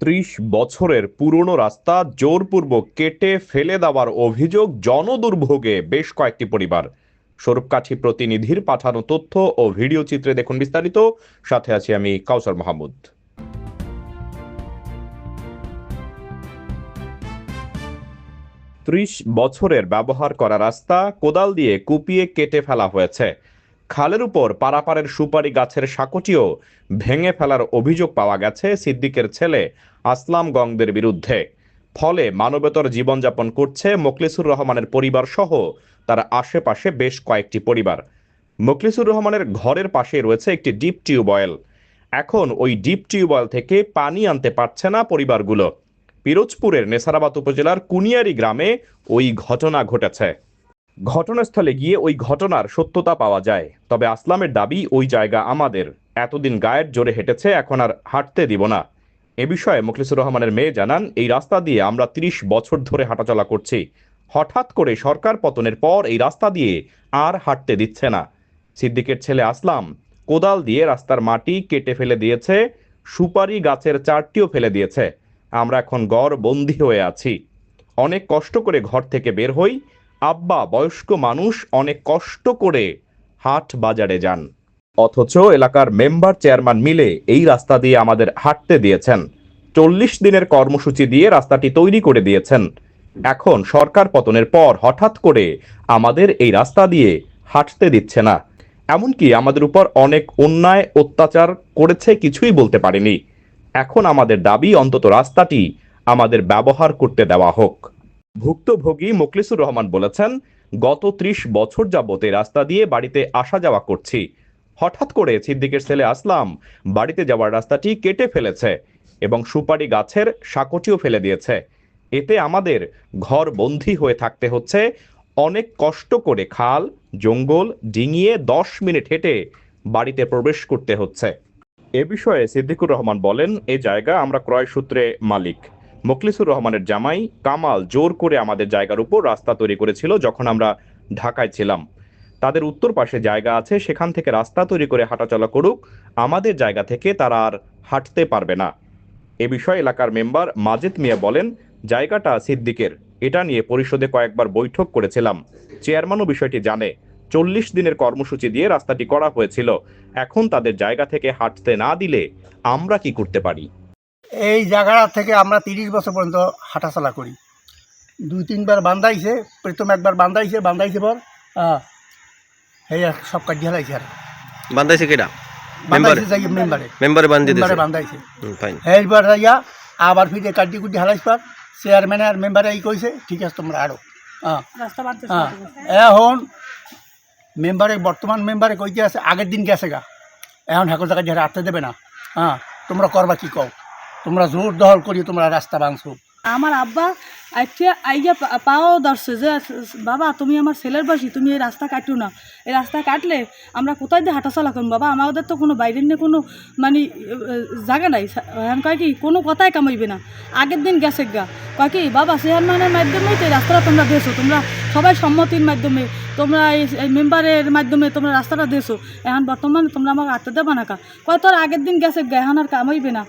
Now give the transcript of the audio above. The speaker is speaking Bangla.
ত্রিশ বছরের পুরনো রাস্তা জোরপূর্বক কেটে ফেলে দেওয়ার অভিযোগ জনদুর্ভোগে বেশ কয়েকটি পরিবার। স্বরূপকাঠি প্রতিনিধির পাঠানো তথ্য ও ভিডিও চিত্রে দেখুন বিস্তারিত। সাথে আছি আমি কাউসার মাহমুদ। ত্রিশ বছরের ব্যবহার করা রাস্তা কোদাল দিয়ে কুপিয়ে কেটে ফেলা হয়েছে। খালের উপর পারাপারের সুপারি গাছের সাঁকোটিও ভেঙে ফেলার অভিযোগ পাওয়া গেছে সিদ্দিকের ছেলে আসলাম গংদের বিরুদ্ধে। ফলে মানবেতর জীবনযাপন করছে মোখলিসুর রহমানের পরিবার সহ তার আশেপাশে বেশ কয়েকটি পরিবার। মোখলিসুর রহমানের ঘরের পাশে রয়েছে একটি ডিপ টিউবওয়েল এখন ওই ডিপ টিউবওয়েল থেকে পানি আনতে পারছে না পরিবারগুলো। পিরোজপুরের নেসারাবাদ উপজেলার কুনিয়ারি গ্রামে ওই ঘটনা ঘটেছে। ঘটনাস্থলে গিয়ে ওই ঘটনার সত্যতা পাওয়া যায়। তবে আসলামের দাবি, ওই জায়গা আমাদের। এতদিন গায়ের জোরে হেঁটেছে, এখন আর হাঁটতে দিব না। এ বিষয়ে মুখলিসুর রহমানের মেয়ে জানান, এই রাস্তা দিয়ে আমরা ৩০ বছর ধরে হাঁটাচলা করছি। হঠাৎ করে সরকার পতনের পর এই রাস্তা দিয়ে আর হাঁটতে দিচ্ছে না। সিদ্দিকের ছেলে আসলাম, কোদাল দিয়ে রাস্তার মাটি কেটে ফেলে দিয়েছে, সুপারি গাছের চারটিও ফেলে দিয়েছে। আমরা এখন গড় বন্দি হয়ে আছি। অনেক কষ্ট করে ঘর থেকে বের হই আব্বা, বয়স্ক মানুষ অনেক কষ্ট করে হাট বাজারে যান। অথচ এলাকার মেম্বার চেয়ারম্যান মিলে এই রাস্তা দিয়ে আমাদের হাঁটতে দিয়েছেন। চল্লিশ দিনের কর্মসূচি দিয়ে রাস্তাটি তৈরি করে দিয়েছেন। এখন সরকার পতনের পর হঠাৎ করে আমাদের এই রাস্তা দিয়ে হাঁটতে দিচ্ছে না। এমনকি আমাদের উপর অনেক অন্যায় অত্যাচার করেছে কিছুই বলতে পারেনি। এখন আমাদের দাবি অন্তত রাস্তাটি আমাদের ব্যবহার করতে দেওয়া হোক। ভুক্তভোগী মোকলিসুর রহমান বলেছেন, গত ত্রিশ বছর যাবত এই রাস্তা দিয়ে বাড়িতে আসা যাওয়া করছি। হঠাৎ করে সিদ্দিকের ছেলে আসলাম, বাড়িতে যাওয়ার রাস্তাটি কেটে ফেলেছে এবং সুপারি গাছের সাঁকোটিও ফেলে দিয়েছে। এতে আমাদের ঘর বন্দী হয়ে থাকতে হচ্ছে। অনেক কষ্ট করে খাল, জঙ্গল ডিঙিয়ে দশ মিনিট হেঁটে বাড়িতে প্রবেশ করতে হচ্ছে। এ বিষয়ে সিদ্দিকুর রহমান বলেন এই জায়গা আমরা ক্রয় সূত্রে মালিক। মোখলিসুর রহমানের জামাই কামাল জোর করে আমাদের জায়গার উপর রাস্তা তৈরি করেছিল যখন আমরা ঢাকায় ছিলাম। তাদের উত্তর পাশে জায়গা আছে, সেখান থেকে রাস্তা তৈরি করে হাঁটাচলা করুক, আমাদের জায়গা থেকে তারা আর হাঁটতে পারবে না। এ বিষয়ে এলাকার মেম্বার মাজেদ মিয়া বলেন, জায়গাটা সিদ্দিকের। এটা নিয়ে পরিষদে কয়েকবার বৈঠক করেছিলাম। চেয়ারম্যানও বিষয়টি জানে। চল্লিশ দিনের কর্মসূচি দিয়ে রাস্তাটি করা হয়েছিল। এখন তাদের জায়গা থেকে হাঁটতে না দিলে আমরা কি করতে পারি? এই জায়গাটা থেকে আমরা তিরিশ বছর পর্যন্ত হাঁটাচলা করি। দুই তিনবার বান্ধাইছে প্রথম একবার বান্ধাইছে বান্ধাইছে পর এই সব কাটি হেলাইছে আর। বান্ধাইছে কেডা? বান্ধাইছে মেম্বারে? মেম্বারে। বান্ধি দিছে মেম্বারে বান্ধাইছে। এইবার যাইয়া আবার ফিরে কাটি কুটি হালাইছ পর চেয়ারম্যান আর মেম্বারে এই কইছে ঠিক আছে তোমরা আরও হ্যাঁ হ্যাঁ এখন মেম্বারে বর্তমান মেম্বারে কইতে আছে আগের দিন গেছে গা। এখন হেকো জায়গায় যারা আটতে দেবে না। হ্যাঁ তোমরা করবা কি কও? তোমরা জোর দহল করি তোমরা রাস্তা ভাঙছো। আমার আব্বা আইয়া আইয়া পাও ধরছে যে, বাবা, তুমি আমার ছেলের বয়সী, তুমি এই রাস্তা কাটো না। এই রাস্তা কাটলে আমরা কোথায় দিয়ে হাঁটাচলা করব? বাবা, আমাদের তো কোনো বাইরের নিয়ে কোনো মানে জায়গা নাই। এখন কয় কি, কোনো কথাই কামাইবে না। আগের দিন গেছে গা। কয় কি, বাবা, চেয়ারম্যানের মাধ্যমেই তো এই রাস্তাটা তোমরা দিয়েছ। তোমরা সবাই সম্মতির মাধ্যমে, তোমরা এই এই মেম্বারের মাধ্যমে তোমরা রাস্তাটা দিয়েছ। এখন বর্তমানে তোমরা আমাকে আটতে দেবে না কা? কয় তোর আগের দিন গেছে গা, এখন আর কামাইবে না।